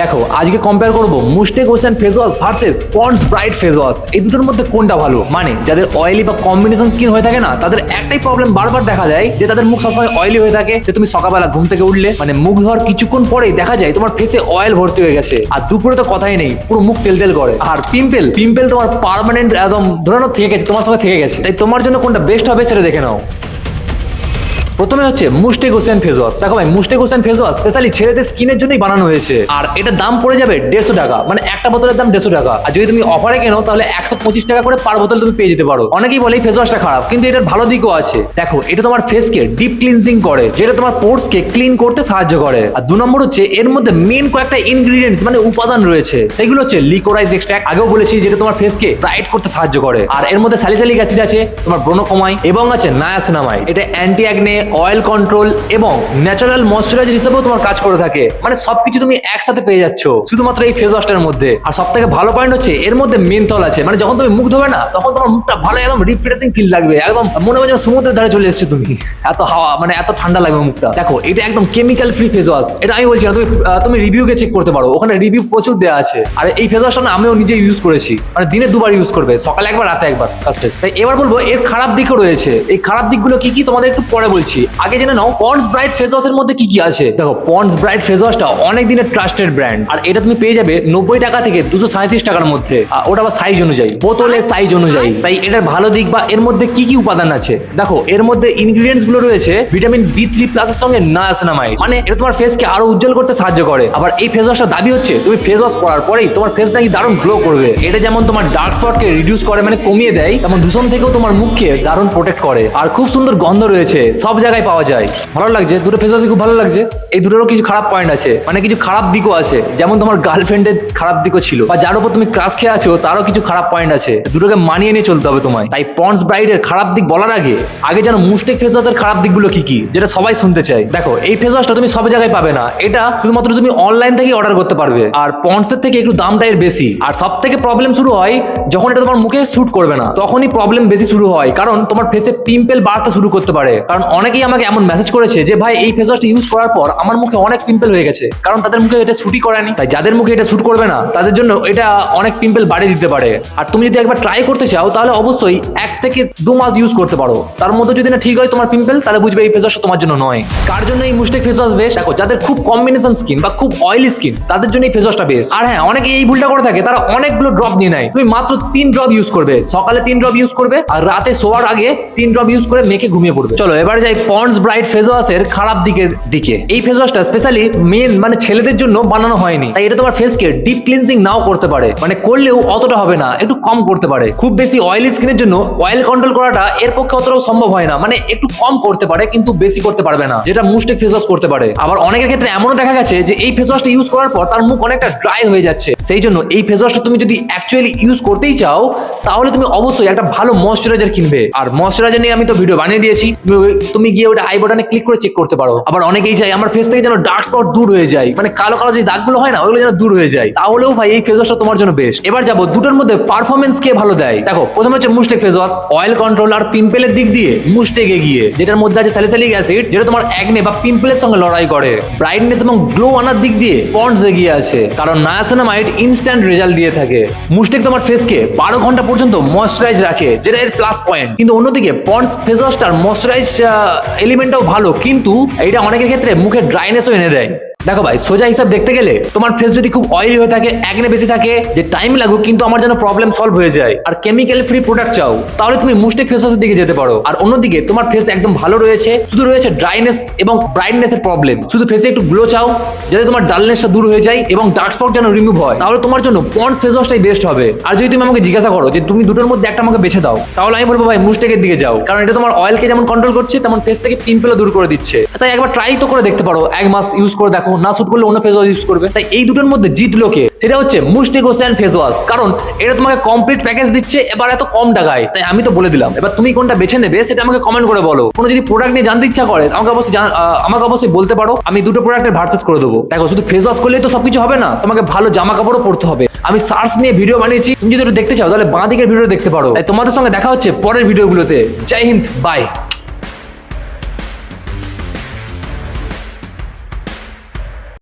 দেখো, আজকে কম্পেয়ার করব mistake ocean face wash versus Pond's bright face wash এই দুটোর মধ্যে কোনটা ভালো? মানে যাদের অয়েলি বা কম্বিনেশন স্কিন হয়ে থাকে না, তাদের একটাই প্রবলেম বারবার দেখা যায় যে তাদের মুখ সবসময় অয়েলি হয়ে থাকে, যে তুমি সকালবেলা ঘুম থেকে উঠলে মানে মুখ ধোয়ার কিছুক্ষণ পরেই দেখা যায় তোমার ফেসে অয়েল ভর্তি হয়ে গেছে। আর দুপুরে তো কথাই নেই, পুরো মুখ তেল তেল করে। আর পিম্পল পিম্পল তোমার পার্মানেন্ট একদম ধরানো থেকে গেছে, তোমার সঙ্গে থেকে গেছে। তাই তোমার জন্য কোনটা বেস্ট হবে সেটা দেখে নাও। প্রথমে হচ্ছে মুস্টেক হোসেন ফেস ওয়াশ দেখো ভাই মুস্টেক হোসেন ফেস ওয়াশ স্পেশালি ছেলেদের স্কিনের জন্যই বানানো হয়েছে। আর এটার দাম পড়ে যাবে দেড়শো টাকা। মানে একটা বোতলের দাম দেড়শো টাকা। আর যদি তুমি অফারে কেনো, তাহলে একশো পঁচিশ টাকা করে পার বোতল তুমি পেয়ে যেতে পারো। অনেকেই বলে ফেস ওয়াশটা খারাপ, কিন্তু এটার ভালো দিকও আছে। দেখো, এটা তোমার ফেসকে ডিপ ক্লিনজিং করে, যেটা তোমার পোর্সকে ক্লিন করতে সাহায্য করে। আর দু নম্বর হচ্ছে, এর মধ্যে মেন কয়েকটা ইনগ্রিডিয়েন্টস মানে উপাদান রয়েছে। সেগুলো হচ্ছে লিকোরাইজ এক্সট্রাক্ট আগেও বলেছি যেটা তোমার ফেসকে ব্রাইট করতে সাহায্য করে। আর এর মধ্যে স্যালিসালিক অ্যাসিড আছে, তোমার ব্রণ কমায় এবং আছে নায়াসিনামাইড এটা অ্যান্টি অ্যাগনে অয়েল কন্ট্রোল এবং ন্যাচারাল ময়শ্চারাইজার হিসেবেও তোমার কাজ করে থাকে। মানে সবকিছু তুমি একসাথে পেয়ে যাচ্ছ, শুধুমাত্র এই ফেস ওয়াশটার মধ্যে। আর সব থেকে ভালো পয়েন্ট হচ্ছে, এর মধ্যে মেনথল আছে। মানে যখন তুমি মুখ ধোবে না, তখন তোমার মুখটা ভালো একদম রিফ্রেশিং ফিল লাগবে। একদম মনে হয় যেন সমুদ্রের ধারে চলে এসেছ তুমি। এত হাওয়া মানে এত ঠান্ডা লাগবে মুখটা। দেখো, এটা একদম কেমিক্যাল ফ্রি ফেস ওয়াশ এটা আমি বলছি না, তুমি তুমি রিভিউকে চেক করতে পারো। ওখানে রিভিউ প্রচুর দেওয়া আছে। আর এই ফেস ওয়াশটা না, আমিও নিজে ইউজ করেছি। মানে দিনে দুবার ইউজ করবে, সকালে একবার, রাতে একবার। কাজ শেষ। তাই এবার বলব, এর খারাপ দিকও রয়েছে। এই খারাপ দিকগুলো কি কি তোমাদের একটু পরে বলছি। আগে জেনে নাও পন্ডস ব্রাইট ফেস ওয়াশের মধ্যে কি কি আছে? দেখো পন্ডস ব্রাইট ফেস ওয়াশটা অনেক দিনের ট্রাস্টেড ব্র্যান্ড আর এটা তুমি পেয়ে যাবে নব্বই টাকা থেকে দুশো সাঁত্রিশ টাকার মধ্যে। আর ওটা আবার সাইজ অনুযায়ী, বোতলের সাইজ অনুযায়ী। তাই এটার ভালো দিক বা এর মধ্যে কি কি উপাদান আছে? দেখো, এর মধ্যে ইনগ্রিডিয়েন্টসগুলো রয়েছে ভিটামিন বি থ্রি প্লাসের সঙ্গে নায়াসিনামাইড মানে এটা তোমার ফেসকে আরও উজ্জ্বল করতে সাহায্য করে। আবার এই ফেস ওয়াশটা দাবি হচ্ছে, তুমি ফেস ওয়াশ করার পরেই তোমার ফেস নাকি দারুণ গ্লো করবে। এটা যেমন তোমার ডার্ক স্পটকে রিডিউস করে মানে কমিয়ে দেয়, তেমন দূষণ থেকেও তোমার মুখকে দারুণ প্রোটেক্ট করে। আর খুব সুন্দর গন্ধ রয়েছে, সব জায়গায় পাওয়া যায়। ভালো লাগছে, দুটো ফেস খুব ভালো লাগছে। এই দুটোরও কিছু খারাপ পয়েন্ট আছে মানে কিছু খারাপ দিকও আছে। যেমন তোমার গার্লফ্রেন্ডের খারাপ দিকও ছিল। বা যার উপর তুমি ক্রাশ খেয়ে আছো, তারও কিছু খারাপ পয়েন্ট আছে। দুটোকে মানিয়ে নিয়ে চলতে হবে তোমায়। তাই পন্ডস ব্রাইডের খারাপ দিক বলার আগে আগে যেন মুস্টেক ফেস ওয়াশের খারাপ দিকগুলো কি কি, যেটা সবাই শুনতে চায়। দেখো, এই ফেস ওয়াশটা তুমি সব জায়গায় পাবে না। এটা শুধুমাত্র তুমি অনলাইন থেকে অর্ডার করতে পারবে। আর পন্ডসের থেকে একটু দামটা এর বেশি। আর সব থেকে প্রবলেম শুরু হয়, যখন এটা তোমার মুখে শুট করবে না, তখনই প্রবলেম বেশি শুরু হয়। কারণ তোমার ফেসে পিম্পল বাড়তে শুরু করতে পারে। কারণ অনেকেই আমাকে এমন মেসেজ করেছে যে, ভাই, এই ফেস ওয়াশটা ইউজ করার পর আমার মুখে অনেক পিম্পল হয়ে গেছে। কারণ তাদের মুখে এটা শুটই করেনি। তাই যাদের মুখে এটা শুট করবে না, তাদের জন্য এটা অনেক পিম্পল বাড়িয়ে দিতে পারে। আর তুমি যদি একবার ট্রাই করতে চাও, তাহলে অবশ্যই এক থেকে দু মাস ইউজ করতে পারো। তার মধ্যে যদি না ঠিক হয় তোমার পিম্পল তাহলে বুঝবে এই ফেস ওয়াশটা তোমার জন্য নয়। কার জন্য এই মুস্টেক ফেস ওয়াশ বেস্ট দেখো, যাদের খুব কম্বিনেশন স্কিন বা খুব অয়েলি স্কিন তাদের জন্য এই ফেস ওয়াশটা বেস্ট আর হ্যাঁ অনেকে এই ভুলটা করে থাকে, তারা অনেকগুলো ড্রপ নিয়ে নেয়। তুমি মাত্র তিন ড্রপ ইউজ করবে। সকালে তিন ড্রপ ইউজ করবে, আর রাতে শোয়ার আগে তিন ড্রপ ইউজ করে মেখে ঘুমিয়ে পড়বে। চলো, এবার যাই পন্ডস ব্রাইট ফেস ওয়াশের খারাপ দিকের দিকে। এই ফেস ওয়াশটা স্পেশালি মেন মানে ছেলেদের জন্য বানানো হয়নি। তাই এটা তোমার ফেসকে ডিপ ক্লিনজিং নাও করতে পারে। মানে করলেও অতটা হবে না, একটু কম করতে পারে। খুব বেশি অয়েলি স্কিনের জন্য অয়েল কন্ট্রোল করাটা এর পক্ষে অতটাও সম্ভব হয় না। মানে একটু কম করতে পারে, কিন্তু বেশি করতে পারবে না, যেটা মুস্টেক ফেস ওয়াশ করতে পারে। আবার অনেকের ক্ষেত্রে এমনও দেখা গেছে যে এই ফেস ওয়াশটা ইউজ করার পর তার মুখ অনেকটা ড্রাই হয়ে যাচ্ছে। সেই জন্য এই ফেস ওয়াশটা তুমি যদি অ্যাকচুয়ালি ইউজ করতেই চাও, তাহলে তুমি অবশ্যই একটা ভালো ময়শ্চারাইজার কিনবে। আর ময়শ্চারাইজার নিয়ে আমি তো ভিডিও বানিয়ে দিয়েছি। তুমি গিয়ে ওটা আই বাটনে ক্লিক করে চেক করতে পারো। আবার অনেকেই চাই আমার ফেস থেকে যেন ডার্ক স্পট দূর হয়ে যায়। মানে কালো কালো যে দাগগুলো হয় না, ওগুলো যেন দূর হয়ে যায়। তাহলেও ভাই এই ফেস ওয়াশটা তোমার জন্য বেস্ট এবার যাব, দুটোর মধ্যে পারফরমেন্স কে ভালো দেয়? দেখো, প্রথমে হচ্ছে মুস্টেক ফেস ওয়াশ অয়েল কন্ট্রোল আর পিম্পলের দিক দিয়ে মুস্টেক এগিয়ে যেটার মধ্যে আছে স্যালিসালিক অ্যাসিড যেটা তোমার অ্যাগনে বা পিম্পলের সঙ্গে লড়াই করে। ব্রাইটনেস এবং গ্লো আনার দিক দিয়ে পন্ডস এগিয়ে আছে। কারণ নায়াসিনামাইড ইনস্ট্যান্ট রেজাল্ট দিয়ে থাকে। মুস্টেক তোমার ফেসকে বারো ঘণ্টা পর্যন্ত ময়শ্চারাইজ রাখে, যেটা এর প্লাস পয়েন্ট কিন্তু অন্যদিকে পন্ডস ফেস ওয়াশটার ময়শ্চারাইজ এলিমেন্টটাও ভালো কিন্তু এটা অনেকের ক্ষেত্রে মুখে ড্রাইনেসও এনে দেয়। দেখো ভাই, সোজা হিসাব দেখতে গেলে তোমার ফেস যদি খুব অয়েলি হয়ে থাকে একনে বেশি থাকে, যে টাইম লাগুক, কিন্তু আমার যেন প্রবলেম সলভ হয়ে যায়। আর কেমিক্যাল ফ্রি প্রোডাক্ট চাও, তাহলে তুমি মুস্টেক ফেস ওয়াশের দিকে যেতে পারো। আর অন্যদিকে, তোমার ফেস একদম ভালো রয়েছে, শুধু রয়েছে ড্রাইনেস এবং ব্রাইটনেস এর প্রবলেম শুধু ফেসে একটু গ্লো চাও, যাতে তোমার ডালনেসটা দূর হয়ে যায় এবং ডার্ক স্পট যেন রিমুভ হয়। তাহলে তোমার জন্য পন্ড ফেস ওয়াশটাই বেস্ট হবে। আর যদি তুমি আমাকে জিজ্ঞাসা করো যে তুমি দুটোর মধ্যে একটা আমাকে বেছে দাও, তাহলে আমি বলব ভাই মুস্টেকের দিকে যাও। কারণ এটা তোমার অয়েলকে যেমন কন্ট্রোল করছে, তেমন ফেস থেকে পিম্পলও দূর করে দিচ্ছে। তাই একবার ট্রাই তো করে দেখতে পারো। এক মাস ইউজ করে দেখো। না শুট করলে অন্য ফেস ওয়াশ ইউজ করবে। তাই এই দুটোর মধ্যে জিতলো কে সেটা হচ্ছে মুস্টেক ওশান ফেস ওয়াশ কারণ এটা তোমাকে কমপ্লিট প্যাকেজ দিচ্ছে, এবার এত কম টাকায়। তাই আমি তো বলে দিলাম, এবার তুমি কোনটা বেছে নেবে সেটা আমাকে কমেন্ট করে বলো। কোনো যদি প্রোডাক্ট নিয়ে জানতে ইচ্ছা করে, আমাকে অবশ্যই আমাকে অবশ্যই বলতে পারো, আমি দুটো প্রোডাক্টের ভার্সেস করে দেবো। দেখো, শুধু ফেস ওয়াশ করলেই তো সবকিছু হবে না, তোমাকে ভালো জামা কাপড়ও পরতে হবে। আমি সার্চ নিয়ে ভিডিও বানিয়েছি, তুমি যদি দেখতে চাও, তাহলে বাঁ দিকের ভিডিও দেখতে পারো। তাই তোমাদের সঙ্গে দেখা হচ্ছে পরের ভিডিওগুলোতে জয় হিন্দ বাই